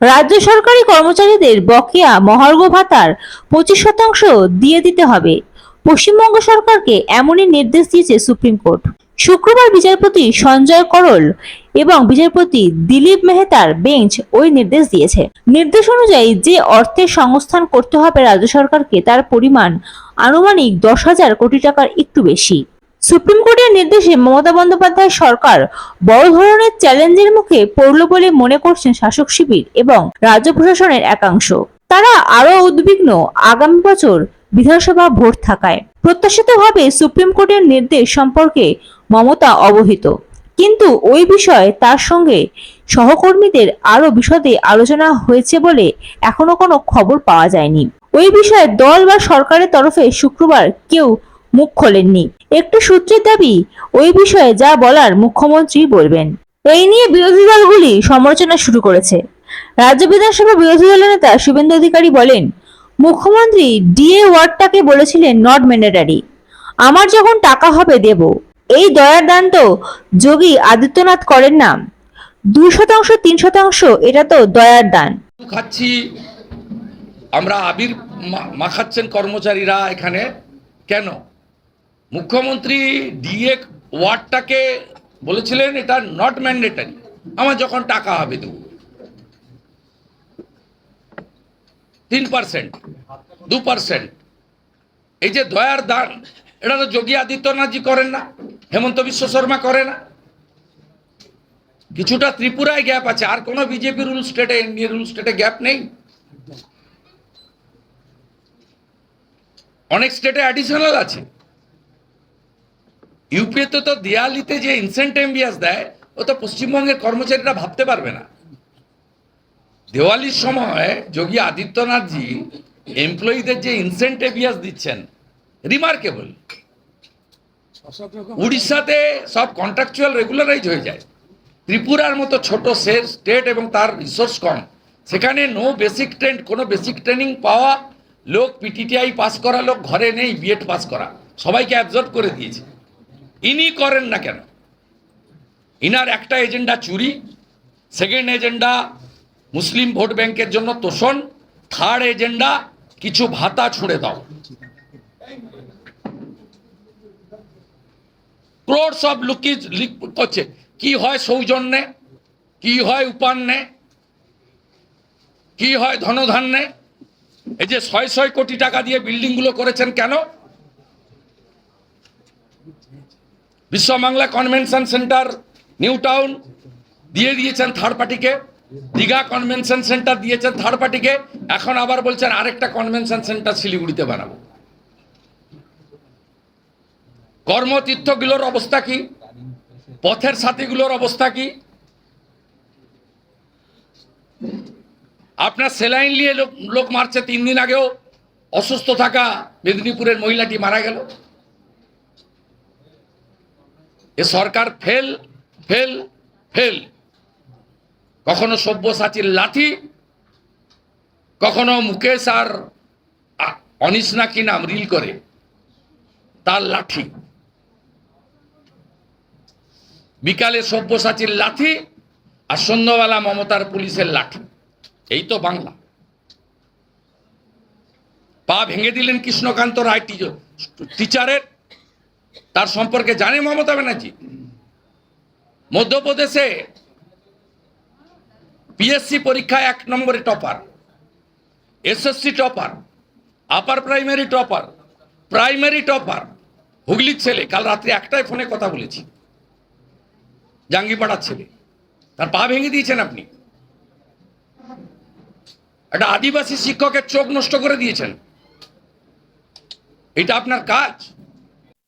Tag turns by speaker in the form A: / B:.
A: রাজ্য সরকারি কর্মচারীদের বকেয়া মহার্ঘ ভাতার পঁচিশ শতাংশ দিয়ে দিতে হবে। পশ্চিমবঙ্গ সরকারকে এমনই নির্দেশ দিয়েছে সুপ্রিম কোর্ট। শুক্রবার বিচারপতি সঞ্জয় করল এবং বিচারপতি দিলীপ মেহতার বেঞ্চ ওই নির্দেশ দিয়েছে। নির্দেশ অনুযায়ী যে অর্থের সংস্থান করতে হবে রাজ্য সরকারকে, তার পরিমাণ আনুমানিক দশ হাজার কোটি টাকার একটু বেশি। সুপ্রিম কোর্টের নির্দেশে মমতা বন্দ্যোপাধ্যায় সরকার বড় ধরনের চ্যালেঞ্জের মুখে পড়ল বলে মনে করছেন শাসক শিবির এবং রাজ্য প্রশাসনের একাংশ। তারা আরও উদ্বিগ্ন আগামী বছর বিধানসভা ভোট থাকায়। প্রত্যাশিতভাবে সুপ্রিম কোর্টের নির্দেশ সম্পর্কে মমতা অবহিত। কিন্তু ওই বিষয়ে তার সঙ্গে সহকর্মীদের আরও বিশদে আলোচনা হয়েছে বলে এখনও কোনো খবর পাওয়া যায়নি। ওই বিষয়ে দল বা সরকারের তরফে শুক্রবার কেউ মুখ খোলেননি। একটি সূত্রের দাবি, ওই বিষয়ে যা বলার মুখ্যমন্ত্রী বলবেন। এই নিয়ে বিরোধী দলগুলি সমালোচনা শুরু করেছে। রাজ্য বিধানসভা বিরোধী দলের নেতা শুভেন্দু অধিকারী বলেন, মুখ্যমন্ত্রী ডিএ ওয়ার্ডটাকে বলেছিলেন নট ম্যান্ডেটারি। আমার যখন টাকা হবে দেব। এই দয়ার দান তো যোগী আদিত্যনাথ করেন না। দুই শতাংশ, তিন শতাংশ, এটা তো দয়ার দান।
B: খাচ্ছি। আমরা আবির মাখাচ্ছেন কর্মচারীরা এখানে। কেন? মুখ্যমন্ত্রী ডিএ ওয়ার্ডটাকে বলেছিলেন, এটা নট ম্যান্ডেটারি আমার যখন টাকা হবে দেবো। তিন পার্সেন্ট দু পার্সেন্ট এই যে দয়ার দান, এটা তো যোগী আদিত্যনাথজি করেন না, হেমন্ত বিশ্ব শর্মা করে না। কিছুটা ত্রিপুরায় গ্যাপ আছে, আর কোনো বিজেপি রুল স্টেটে, এনডিএ রুল স্টেটে গ্যাপ নেই। অনেক স্টেটে অ্যাডিশনাল আছে। ইউপিতে তো দিয়ালিতে যে ইনসেন্টেভিয়াস দেয়, ও তো পশ্চিমবঙ্গের কর্মচারীরা ভাবতে পারবে না। দেওয়ালির সময় যোগী আদিত্যনাথজি এমপ্লয়ীদের যে ইনসেন্ট ইনসেন্টেভিয়াস দিচ্ছেন রিমার্কেবল উড়িষ্যাতে সব কন্ট্রাকচুয়াল রেগুলারাইজ হয়ে যায়। ত্রিপুরার মতো ছোট স্টেট এবং তার রিসোর্স কম। সেখানে নো বেসিক ট্রেন্ড কোনো বেসিক ট্রেনিং পাওয়া, লোক পিটিটিআই পাস করা, লোক ঘরে নেই বিএড পাস করা। সবাইকে অ্যাবজর্ব করে দিয়েছে। ইনি করেন না কেন? ইনার একটা এজেন্ডা চুরি, সেকেন্ড এজেন্ডা মুসলিম ভোট ব্যাংকের জন্য তোষণ, থার্ড এজেন্ডা কিছু ভাতা ছুড়ে দাও। ক্রোড সব লুকি করছে। কি হয় সৌজন্যে? কি হয় উপান্নে? কি হয় ধনধান্যে? এই যে ছয় ছয় কোটি টাকা দিয়ে বিল্ডিংগুলো করেছেন কেন? Biswabangla convention centre, new town, দিয়ে দিয়েছেন থার্ড পার্টিকে দীঘা কনভেনশন সেন্টার দিয়েছেন থার্ড পার্টিকে এখন আবার বলছেন আরেকটা কনভেনশন সেন্টার শিলিগুড়িতে বানাবো। কর্মতীর্থগুলোর অবস্থা কি? পথের সাথীগুলোর অবস্থা কি? আপনার সেলাইন নিয়ে লোক লোক মারছে, তিন দিন আগেও অসুস্থ থাকা মেদিনীপুরের মহিলাটি মারা গেল। এ সরকার ফেল ফেল ফেল। কখনো সব্যসাচীর লাঠি, কখনো মুকেশ আর অনিস না কি নাম রিল করে, তার লাঠি। বিকালে সব্যসাচীর লাঠি আর সন্ধ্যাবেলা মমতার পুলিশের লাঠি। এই তো বাংলা। পা ভেঙে দিলেন কৃষ্ণকান্ত রায় টিচারের তার সম্পর্কে জানে মমতা ব্যানার্জি। মধ্যপ্রদেশে পিএসসি পরীক্ষায় এক নম্বরে topper SSC topper upper primary topper primary topper, হুগলির ছেলে, কাল রাত্রি একটাই ফোনে কথা বলেছি। জাঙ্গিপাড়ার ছেলে, তার পা ভেঙে দিয়েছেন আপনি। একটা আদিবাসী শিক্ষকের চোখ নষ্ট করে দিয়েছেন। এটা আপনার কাজ?